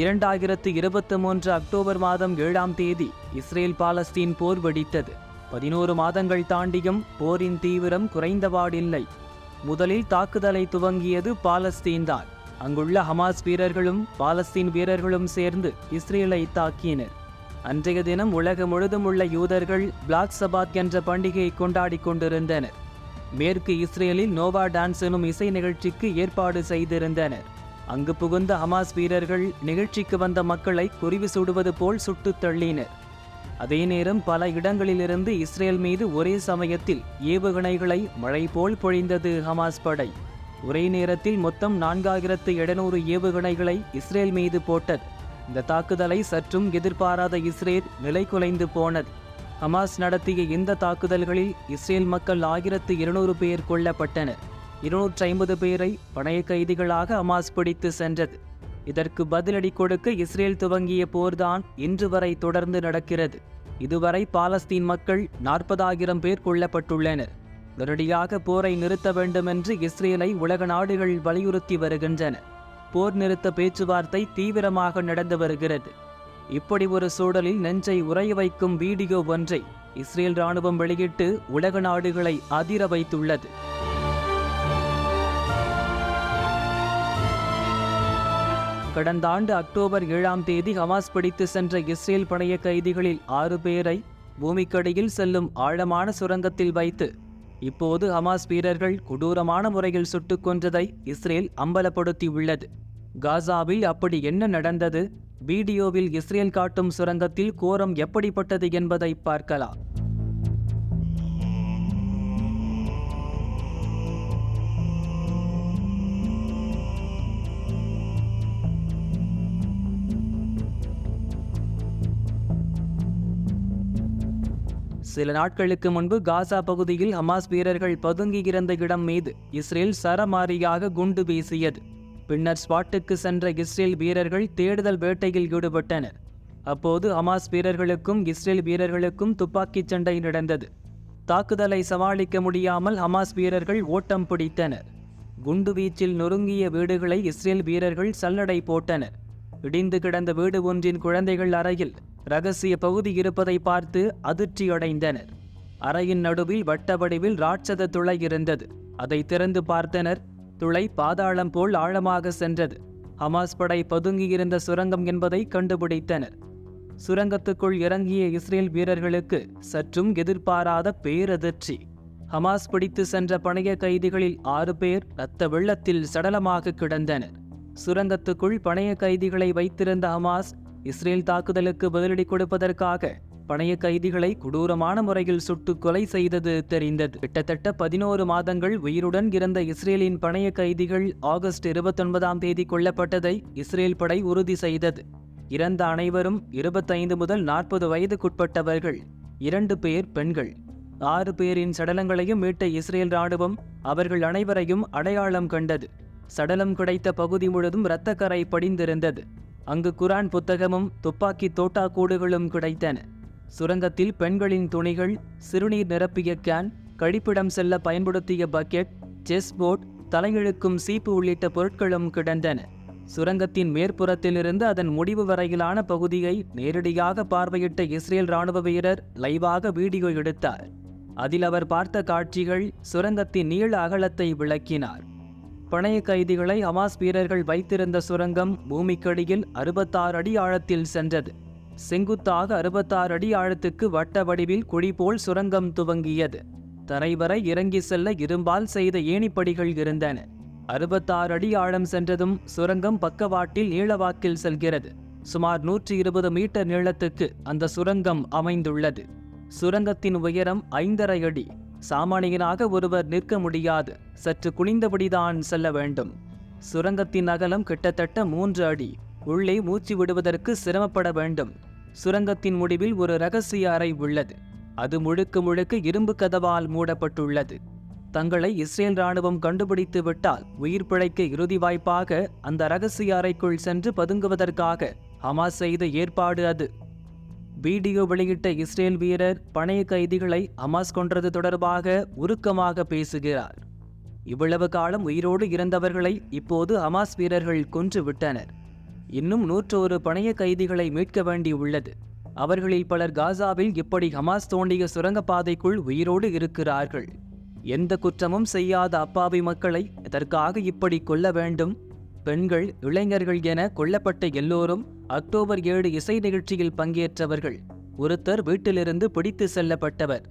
இரண்டாயிரத்து இருபத்தி மூன்று அக்டோபர் மாதம் ஏழாம் தேதி இஸ்ரேல் பாலஸ்தீன் போர் வெடித்தது. பதினோரு மாதங்கள் தாண்டியும் போரின் தீவிரம் குறைந்தபாடில்லை. முதலில் தாக்குதலை துவங்கியது பாலஸ்தீன் தான். அங்குள்ள ஹமாஸ் வீரர்களும் பாலஸ்தீன் வீரர்களும் சேர்ந்து இஸ்ரேலை தாக்கினர். அன்றைய தினம் உலகம் முழுதும் உள்ள யூதர்கள் பிளாக் சபாத் என்ற பண்டிகையை கொண்டாடிக் கொண்டிருந்தனர். மேற்கு இஸ்ரேலில் நோவா டான்ஸ் எனும் இசை நிகழ்ச்சிக்கு ஏற்பாடு செய்திருந்தனர். அங்கு புகுந்த ஹமாஸ் வீரர்கள் நிகழ்ச்சிக்கு வந்த மக்களை குறிவு சுடுவது போல் சுட்டுத் தள்ளினர். அதே நேரம் பல இடங்களிலிருந்து இஸ்ரேல் மீது ஒரே சமயத்தில் ஏவுகணைகளை மழை போல் பொழிந்தது ஹமாஸ் படை. ஒரே நேரத்தில் மொத்தம் நான்காயிரத்து எழுநூறு ஏவுகணைகளை இஸ்ரேல் மீது போட்டது. இந்த தாக்குதலை சற்றும் எதிர்பாராத இஸ்ரேல் நிலைகுலைந்து போனது. ஹமாஸ் நடத்திய இந்த தாக்குதல்களில் இஸ்ரேல் மக்கள் ஆயிரத்து இருநூறு பேர் கொல்லப்பட்டனர். இருநூற்றி ஐம்பது பேரை பணைய கைதிகளாக அமாஸ் பிடித்து சென்றது. இதற்கு பதிலடி கொடுக்க இஸ்ரேல் துவங்கிய போர்தான் இன்று வரை தொடர்ந்து நடக்கிறது. இதுவரை பாலஸ்தீன் மக்கள் நாற்பதாயிரம் பேர் கொல்லப்பட்டுள்ளனர். உடனடியாக போரை நிறுத்த வேண்டும் என்று இஸ்ரேலை உலக நாடுகள் வலியுறுத்தி வருகின்றன. போர் நிறுத்த பேச்சுவார்த்தை தீவிரமாக நடந்து வருகிறது. இப்படி ஒரு சூழலில் நெஞ்சை உறைய வைக்கும் வீடியோ ஒன்றை இஸ்ரேல் ராணுவம் வெளியிட்டு உலக நாடுகளை அதிர வைத்துள்ளது. கடந்த ஆண்டு அக்டோபர் ஏழாம் தேதி ஹமாஸ் பிடித்து சென்ற இஸ்ரேல் பணைய கைதிகளில் ஆறு பேரை பூமிக்கடியில் செல்லும் ஆழமான சுரங்கத்தில் வைத்து இப்போது ஹமாஸ் வீரர்கள் கொடூரமான முறையில் சுட்டுக் கொன்றதை இஸ்ரேல் அம்பலப்படுத்தியுள்ளது. காசாவில் அப்படி என்ன நடந்தது? வீடியோவில் இஸ்ரேல் காட்டும் சுரங்கத்தில் கோரம் எப்படிப்பட்டது என்பதை பார்க்கலாம். சில நாட்களுக்கு முன்பு காசா பகுதியில் ஹமாஸ் வீரர்கள் பதுங்கியிருந்த இடம் மீது இஸ்ரேல் சரமாரியாக குண்டு வீசியது. பின்னர் ஸ்பாட்டுக்கு சென்ற இஸ்ரேல் வீரர்கள் தேடுதல் வேட்டையில் ஈடுபட்டனர். அப்போது ஹமாஸ் வீரர்களுக்கும் இஸ்ரேல் வீரர்களுக்கும் துப்பாக்கிச் சண்டை நடந்தது. தாக்குதலை சமாளிக்க முடியாமல் ஹமாஸ் வீரர்கள் ஓட்டம் பிடித்தனர். குண்டு வீச்சில் நொறுங்கிய வீடுகளை இஸ்ரேல் வீரர்கள் சல்லடை போட்டனர். இடிந்து கிடந்த வீடு ஒன்றின் குழந்தைகள் அறையில் ரகசிய பகுதி இருப்பதை பார்த்து அதிர்ச்சியடைந்தனர். அறையின் நடுவில் வட்ட வடிவில் ராட்சத துளை இருந்தது. அதை திறந்து பார்த்தனர். துளை பாதாளம் போல் ஆழமாக சென்றது. ஹமாஸ் படை பதுங்கியிருந்த சுரங்கம் என்பதை கண்டுபிடித்தனர். சுரங்கத்துக்குள் இறங்கிய இஸ்ரேல் வீரர்களுக்கு சற்றும் எதிர்பாராத பேரதிர்ச்சி. ஹமாஸ் பிடித்து சென்ற பணைய கைதிகளில் ஆறு பேர் இரத்த வெள்ளத்தில் சடலமாக கிடந்தனர். சுரங்கத்துக்குள் பணைய கைதிகளை வைத்திருந்த ஹமாஸ் இஸ்ரேல் தாக்குதலுக்கு பதிலடி கொடுப்பதற்காக பணைய கைதிகளை கொடூரமான முறையில் சுட்டு கொலை செய்தது தெரிந்தது. கிட்டத்தட்ட பதினோரு மாதங்கள் உயிருடன் இருந்த இஸ்ரேலின் பணைய கைதிகள் ஆகஸ்ட் இருபத்தொன்பதாம் தேதி கொல்லப்பட்டதை இஸ்ரேல் படை உறுதி செய்தது. இறந்த அனைவரும் இருபத்தைந்து முதல் நாற்பது வயதுக்குட்பட்டவர்கள் இரண்டு பேர் பெண்கள். ஆறு பேரின் சடலங்களையும் மீட்ட இஸ்ரேல் ராணுவம் அவர்கள் அனைவரையும் அடையாளம் கண்டது. சடலம் கிடைத்த பகுதி முழுதும் இரத்தக்கரை படிந்திருந்தது. அங்கு குரான் புத்தகமும் துப்பாக்கி தோட்டா கூடுகளும் கிடைத்தன. சுரங்கத்தில் பெண்களின் துணிகள் சிறுநீர் நிரப்பிய கேன் கழிப்பிடம் செல்ல பயன்படுத்திய பக்கெட் செஸ் போர்ட் தலையிழுக்கும் சீப்பு உள்ளிட்ட பொருட்களும் கிடந்தன. சுரங்கத்தின் மேற்புறத்திலிருந்து அதன் முடிவு வரையிலான பகுதியை நேரடியாக பார்வையிட்ட இஸ்ரேல் ராணுவ வீரர் லைவாக வீடியோ எடுத்தார். அதில் அவர் பார்த்த காட்சிகள் சுரங்கத்தின் நீள அகலத்தை விளக்கினார். பணைய கைதிகளை ஹமாஸ் வீரர்கள் வைத்திருந்த சுரங்கம் பூமிக்கடியில் அறுபத்தாறு அடி ஆழத்தில் சென்றது. செங்குத்தாக அறுபத்தாறு அடி ஆழத்துக்கு வட்ட வடிவில் குழிபோல் சுரங்கம் துவங்கியது. தரைவரை இறங்கி செல்ல இரும்பால் செய்த ஏணிப்படிகள் இருந்தன. அறுபத்தாறு அடி ஆழம் சென்றதும் சுரங்கம் பக்கவாட்டில் நீளவாக்கில் செல்கிறது. சுமார் நூற்றி இருபது மீட்டர் நீளத்துக்கு அந்த சுரங்கம் அமைந்துள்ளது. சுரங்கத்தின் உயரம் ஐந்தரை அடி. சாமானியனாக ஒருவர் நிற்க முடியாது. சற்று குனிந்தபடிதான் செல்ல வேண்டும். சுரங்கத்தின் அகலம் கிட்டத்தட்ட மூன்று அடி. உள்ளே மூச்சு விடுவதற்கு சிரமப்பட வேண்டும். சுரங்கத்தின் முடிவில் ஒரு ரகசிய அறை உள்ளது. அது முழுக்க முழுக்க இரும்பு கதவால் மூடப்பட்டுள்ளது. தங்களை இஸ்ரேல் ராணுவம் கண்டுபிடித்து விட்டால் உயிர் பிழைக்க இறுதி வாய்ப்பாக அந்த ரகசிய அறைக்குள் சென்று பதுங்குவதற்காக ஹமாஸ் செய்த ஏற்பாடு அது. வீடியோ வெளியிட்ட இஸ்ரேல் வீரர் பணைய கைதிகளை ஹமாஸ் கொன்றது தொடர்பாக உருக்கமாக பேசுகிறார். இவ்வளவு காலம் உயிரோடு இறந்தவர்களை இப்போது ஹமாஸ் வீரர்கள் கொன்று விட்டனர். இன்னும் நூற்றொரு பணைய கைதிகளை மீட்க வேண்டியுள்ளது அவர்களில் பலர் காசாவில் இப்படி ஹமாஸ் தோண்டிய சுரங்கப்பாதைக்குள் உயிரோடு இருக்கிறார்கள். எந்த குற்றமும் செய்யாத அப்பாவி மக்களை எதற்காக இப்படி கொல்ல வேண்டும்? பெண்கள் இளைஞர்கள் என கொல்லப்பட்ட எல்லோரும் அக்டோபர் ஏழு இசை நிகழ்ச்சியில் பங்கேற்றவர்கள். ஒருத்தர் வீட்டிலிருந்து பிடித்து செல்லப்பட்டவர்.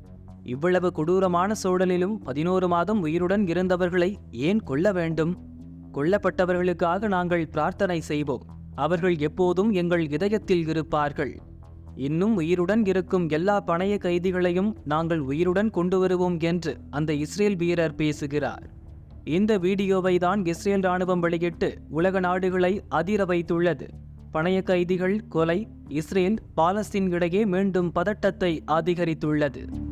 இவ்வளவு கொடூரமான சூழலிலும் பதினோரு மாதம் உயிருடன் இருந்தவர்களை ஏன் கொல்ல வேண்டும்? கொல்லப்பட்டவர்களுக்காக நாங்கள் பிரார்த்தனை செய்வோம். அவர்கள் எப்போதும் எங்கள் இதயத்தில் இருப்பார்கள். இன்னும் உயிருடன் இருக்கும் எல்லா பணைய கைதிகளையும் நாங்கள் உயிருடன் கொண்டு வருவோம் என்று அந்த இஸ்ரேல் வீரர் பேசுகிறார். இந்த வீடியோவை தான் இஸ்ரேல் ராணுவம் வெளியிட்டு உலக நாடுகளை அதிர வைத்துள்ளது. பணைய கைதிகள் கொலை இஸ்ரேல் பாலஸ்தீன் இடையே மீண்டும் பதட்டத்தை அதிகரித்துள்ளது.